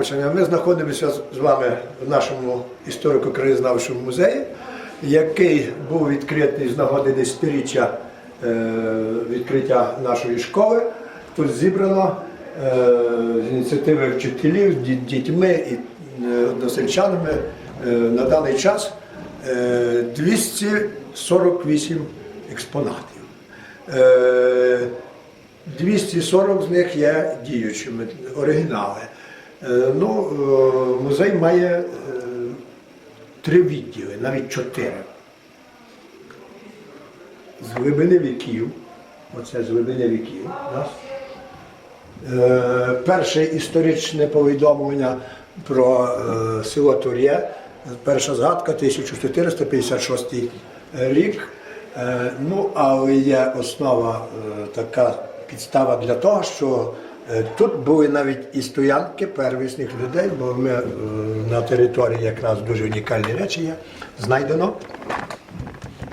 почнемо. Ми знаходимося з- вами в нашому історико-краєзнавчому музеї, який був відкритий з нагоди десятиріччя е, відкриття нашої школи. Тут зібрано е, з ініціативи вчителів, дітьми і е, односельчанами на даний час е, 248 експонатів. Е, 240 з них є діючими, оригінали. Е, Ну, е, музей має е, три відділи, навіть чотири. З глибини віків, оце з глибини віків. у Перше історичне повідомлення про село Тур'є, перша згадка 1456 рік. Ну, але є основа така підстава для того, що тут були навіть і стоянки первісних людей, бо ми е, на території якраз дуже унікальні речі є. Знайдено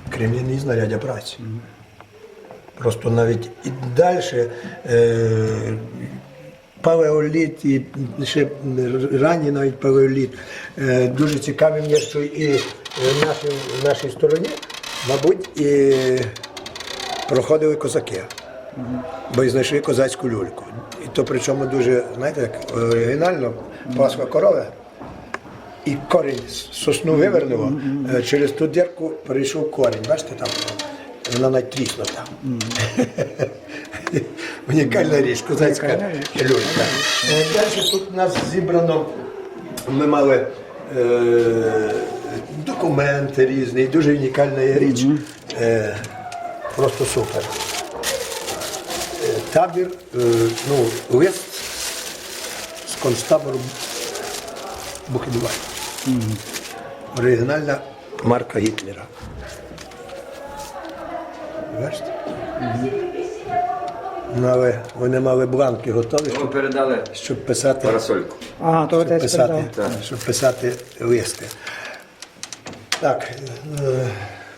кремінні знаряддя праці. Просто навіть і далі е, палеоліт і ще ранній навіть палеоліт. Е, дуже цікавим є, що і в нашій стороні, мабуть, і проходили козаки, бо і знайшли козацьку люльку. І то причому дуже, знаєте, як оригінально, пасха корови. І корінь сосну вивернуло, е, через ту дірку перейшов корінь. Бачите, там вона навіть тріснута. Унікальна річ, козацька люлька. Е, Далі тут у нас зібрано, ми мали е, документи різні, дуже унікальна річ. Е, просто супер. Табір, е, ну, лист з концтабору Бухенвальд. Оригінальна марка Гітлера. Бачите? Ну, але вони мали бланки готові, щоб, передали щоб писати, парасольку. Ага, то щоб писати, передав. щоб писати листи. Так, е,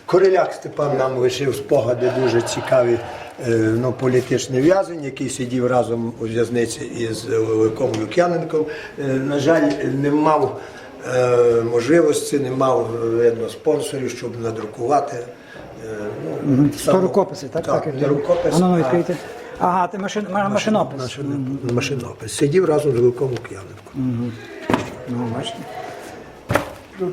Кореляк Степан нам лишив спогади дуже цікаві, е, ну, політичний в'язень, який сидів разом у в'язниці із Великом Лук'яненком. Е, На жаль, не мав е, можливості, не мав видно, спонсорів, щоб надрукувати. Ну, само- рукописи, так? Так, не рукопис. А ну, відкрийте. Ага, ти машин, ма- машинопис. машинопис. Сидів разом з Великом Лук'яненком. Ну, бачите. Ну,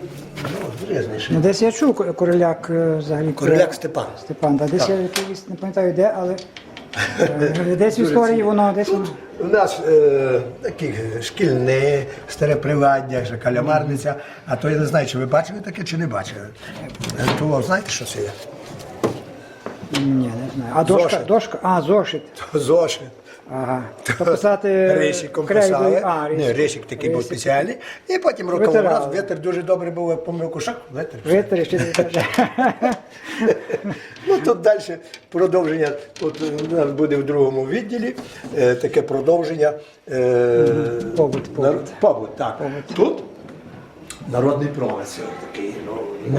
різніше. Ну, десь я чув Ко- Короляк е, взагалі. Кореляк Степан. Степан, та десь я якийсь, не пам'ятаю де, але е, десь в історії воно, десь воно. У нас е, такі шкільне, старе приваддя, ще калямарниця. А то я не знаю, чи ви бачили таке, чи не бачили. Е, То знаєте, що це є? Ні, не знаю. А дошка, Зошит. дошка, а, зошит. Зошит. Ага. То писати Рисиком крейдою- писали. А, Ні, рисик такий був Рисик. спеціальний. І потім рукавом Витирали. раз, вітер дуже добре був, як помилку шаг, витер. Витери, ще не каже. Ну тут далі продовження. Тут у нас буде в другому відділі е, таке продовження. Е, Побут, побут. нар- побут, так. Тут народний промисел такий. Ну,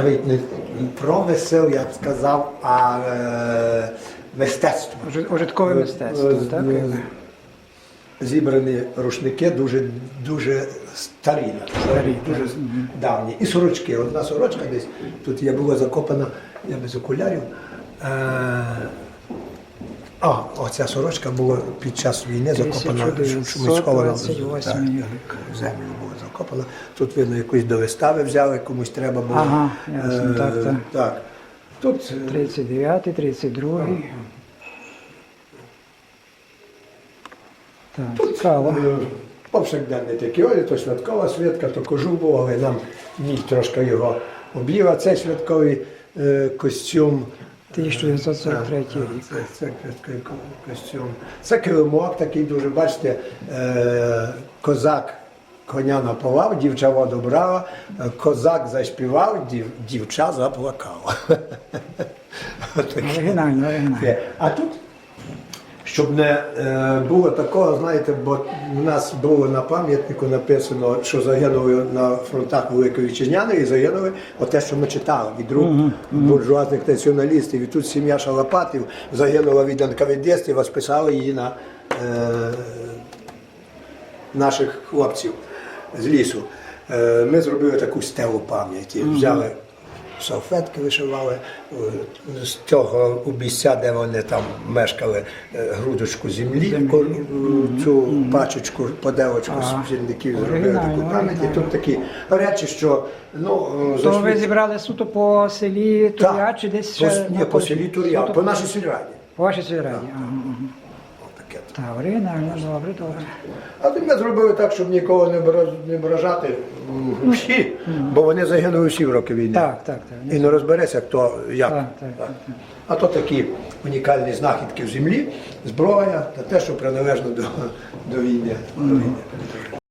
навіть не промисел, я б сказав, а е, мистецтво. Ужит- Ужиткове мистецтво, Е, так? е, Зібрані рушники дуже, дуже старі, Старі, дуже давні. І сорочки. Одна сорочка десь тут я була закопана, я без окулярів. Е, а, оця сорочка була під час війни закопана, чомусь схована в 1928 так, рік. в землю була закопана. Тут видно якусь до вистави взяли, комусь треба було. Ага, ясно, Е, так, так. так. Тут е, 39, 32. Так, цікаво. Е, Повсякденний такий одяг, то святкова святка, то кожух був, але нам мій трошки його об'їв, а цей святковий е, костюм. 1943 Е, рік. Це, це святковий костюм. Це килимок такий дуже, бачите, е, козак коня напував, дівча воду брала, козак заспівав, дів, дівча заплакала. Оригінально, оригінально. А тут, щоб не е, було такого, знаєте, бо в нас було на пам'ятнику написано, що загинули на фронтах Великої Вітчизняної, і загинули оте, що ми читали від рук буржуазних націоналістів. І тут сім'я Шалапатів загинула від НКВДстів, а списали її на е, наших хлопців. З лісу. Е, Ми зробили таку стелу пам'яті. Взяли салфетки, вишивали е, з цього у місця, де вони там мешкали, е, грудочку землі, цю пачечку, поделочку Ага. з земляків зробили таку пам'яті. оригінально. Тут такі речі, що ну, То ви зібрали суто по селі Тур'я чи десь ще ні, по селі Тур'я, по нашій сільраді. По вашій сільраді. Ага, ага. Отаке. Так, добре, добре. А тоді ми зробили так, щоб нікого не ображати м, всі, бо вони загинули всі в роки війни. Так, так, так. І не розбереться, хто як. Так, так, так. А то такі унікальні знахідки в землі, зброя та те, що приналежно до, до війни. До війни.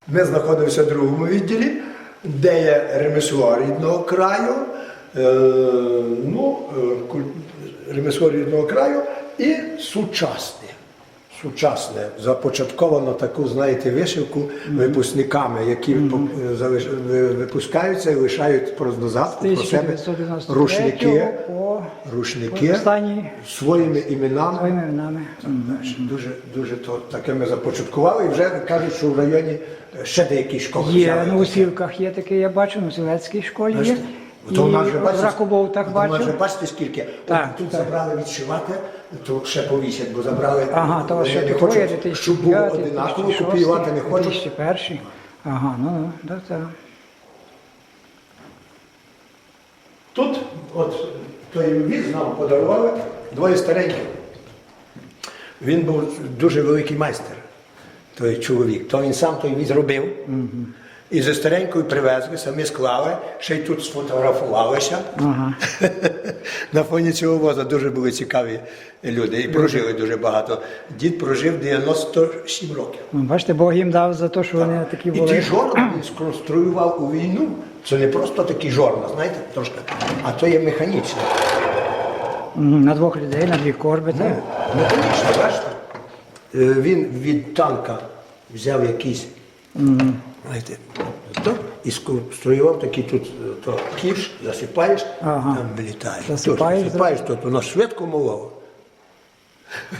Ми знаходимося в другому відділі, де є ремесло рідного краю, е, ну, е, куль- ремесло рідного краю і сучасне. Сучасне започатковано таку, знаєте, вишивку випускниками, які по- випускаються і лишають про додатку про себе рушники, рушники своїми іменами. Дуже, дуже то таке ми започаткували. І вже кажуть, що в районі ще деякі школи Є, взяли. ну у Сілках є таке, я бачу, на Сілецькій школі є. То в нас вже в бачите, скільки. Тут забрали відшивати, то ще повісять, бо забрали. Ага, то ще не тут хочуть, двоє, щоб було 2005, одинаково 2006, копіювати не хочуть. 2001. Ага, ну, ну, так, так. Тут, от той віз нам подарували двоє стареньких. Він був дуже великий майстер, той чоловік. То він сам той віз робив. І за старенькою привезли, самі склали, ще й тут сфотографувалися. Ага. На фоні цього воза дуже були цікаві люди і прожили дуже багато. Дід прожив 97 років. Ну, Бачите, Бог їм дав за те, що вони такі І ті були. він сконструював у війну. Це не просто такі жорна, знаєте, трошки, а то є механічне. На двох людей, на дві корби. так. Механічне, бачите? Е, Він від танка взяв якийсь, знаєте, то, і сконструював такий тут е, то кіш, засипаєш, Ага. там вилітає. Засипаєш, тут, засипаєш, тут воно швидко молово.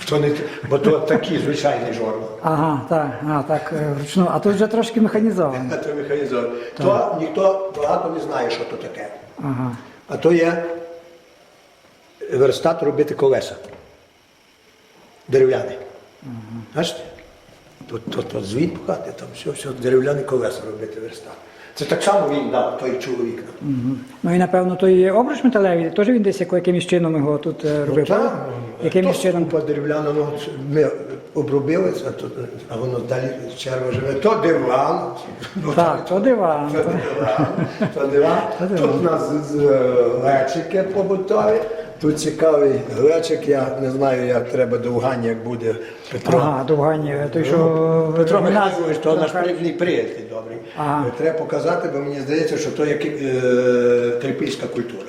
То не, бо то такі звичайні жорна. Ага, так, а, так, е, вручну. А тут вже трошки механізовано. То механізовано. То ніхто багато не знає, що то таке. Ага. А то є верстат робити колеса. Дерев'яний. Бачите? Тут, тут, тут звіт пхати, там все, все, дерев'яні колеса робити верстат. Це так само він дав той чоловік. Мгм. Ну і напевно той обруч металевий, теж він десь якимось чином його тут е, робив. Так. Якимось то чином. скупа дерев'яна, ну, ми обробили, а, тут, а воно далі черва живе. То диван. ну, Так, то диван. То диван, то диван. Тут у нас з- глечики побутові. Тут цікавий глечик, я не знаю, як треба довгання, як буде Петро. Ага, довгані, той, що Ну, Петро Геннадій- Михайлович, то наш Михайлович. приятель добрий. Ага. Треба показати, бо мені здається, що то є е, трипільська культура.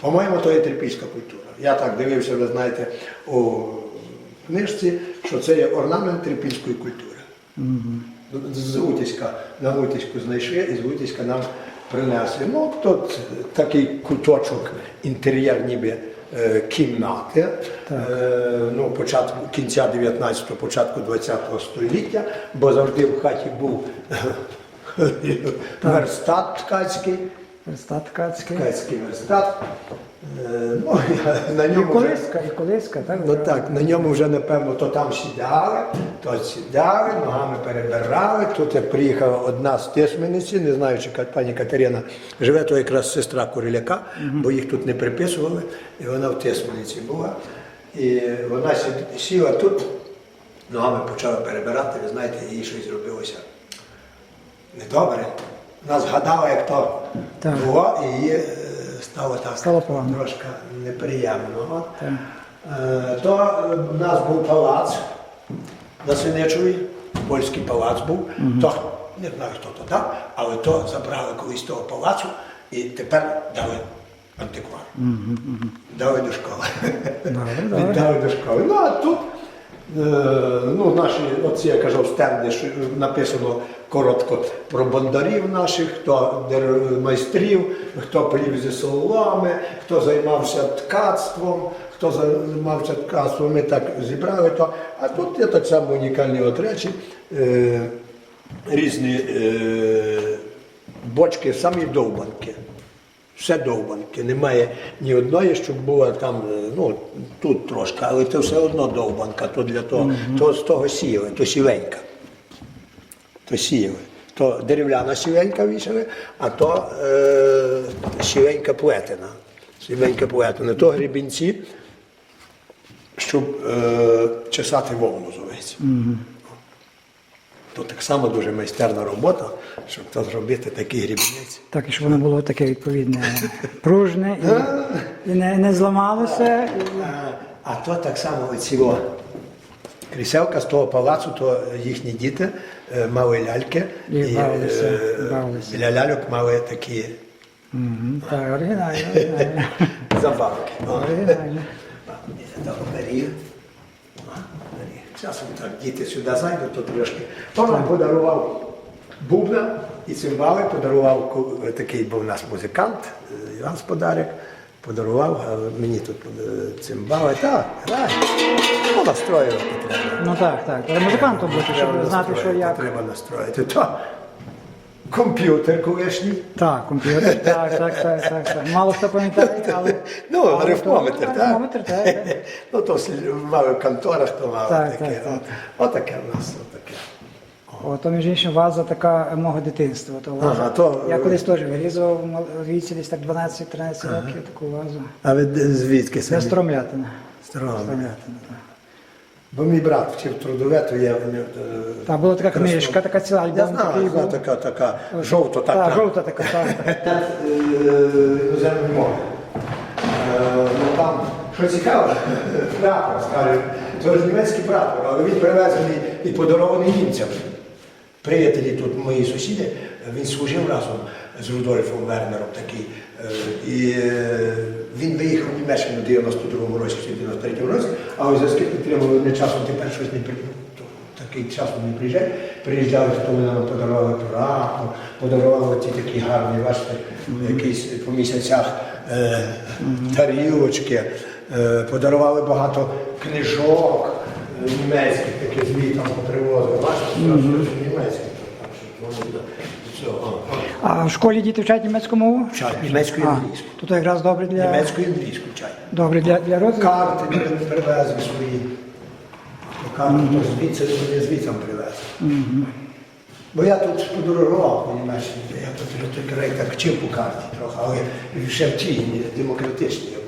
По-моєму, то є трипільська культура. Я так дивився, ви знаєте, у книжці, що це є орнамент трипільської культури. З Утиська, на Утиську знайшли, і з Утиська нам принесли. Ну, тут такий куточок, інтер'єр ніби е, кімнати, е, ну, початку, кінця 19-го, початку 20-го століття, бо завжди в хаті був верстат ткацький, Верстат ткацький. ткацький верстат. Е, Ну, на І ньому вже- і колиска, так? Ну так, на ньому вже напевно то там сідали, то сідали, ногами перебирали. Тут приїхала одна з Тисмениці, не знаю, чи пані Катерина живе, то якраз сестра Куриляка, бо їх тут не приписували, і вона в Тисмениці була. І вона сіла тут, ногами почала перебирати, ви знаєте, їй щось зробилося недобре. Вона згадала, як то Так. було, і їй е, стало так Стало погано. трошки неприємно. Е, То е, в нас був палац на Синичові, польський палац був. То, не знаю, хто то дав, але то забрали колись того палацу і тепер дали антиквар. Дали до школи. Добре, добре. Віддали до школи. Ну а тут е, ну, наші, оці, я кажу, стенди, що написано коротко про бондарів наших, хто майстрів, хто плів зі соломи, хто займався ткацтвом, хто займався ткацтвом, ми так зібрали то. А тут є так само унікальні от речі. Е, різні е, бочки, самі довбанки. Все довбанки. Немає ні одної, щоб була там, е, ну тут трошки, але це все одно довбанка, то для того, то з того сіяли, то сівенька. То сіяли. То дерев'яна сівенька вішали, а то е, сівенька плетена. Сівенька плетена. То грібінці, щоб е, чесати вовну з овець. То так само дуже майстерна робота, щоб то зробити такий грібінець. Так, і щоб воно було таке відповідне, пружне і, і не, не зламалося. І... А, а то так само оціло. Кріселка з того палацу, то їхні діти е, мали ляльки І бавилися, е, бавилися. біля ляльок мали такі Мгм, Так, оригінально, оригінально. забавки. Оригінально. Бері. Часом так діти сюди зайдуть, то трошки. Нам подарував бубна і цимбали, подарував такий був у нас музикант, е, Іван Сподарик. Подарував а мені тут е, цимбали. Так, грай. Ну, настроювати треба. Ну так, так. Але музикантом бути, щоб знати, що як. Треба настроїти. То комп'ютер колишній. Так, комп'ютер, так, так, так, так, так. Мало хто пам'ятає, але. Ну, але арифмометр, то- так? Арифмометр, так. так. Ну, то слід- мали в конторах, то мали Так, таке. так, так. О, Отаке в нас, отаке. О, то між іншим ваза така мого дитинства. То ваза. Ага, то- Я колись теж вирізував в мал- віці десь так 12-13 років таку вазу. А ви де- звідки Це самі? стромлятина. Стромлятина. Стромлятина, так. Бо мій брат вчив трудове, то я... е, Та була така книжка, така ціла Я знаю, такий був. така, така, жовто, так, Так, жовта така, так. е, іноземної мови. Е, Ну там, що цікаво, прапор, скажімо, це ж німецький прапор, але він привезений і подарований німцям. Приятелі тут мої сусіди, він служив разом з Рудольфом Вернером такий. е, І е, він виїхав в Німеччину в 92-му році, в 93-му році, а ось оскільки треба не часом тепер щось не при... то такий час не приїжджає. Приїжджали, то вони нам подарували прапор, подарували ті такі гарні, бачите, якісь по місяцях е, тарілочки, е, подарували багато книжок е, німецьких, таких звітом привозили. Бачите, mm німецьких. Так що вони до цього, о, о. А в школі діти вчать німецьку мову? Вчать німецьку і англійську. тут якраз добре для, Німецьку і англійську вчать. добре для, для розвитку. Карти привезли свої. Карти то звідси вони звідси привезли. Бо я тут подорожував по Німеччині, я тут так вчив по карті трохи, але ще в тій демократичній.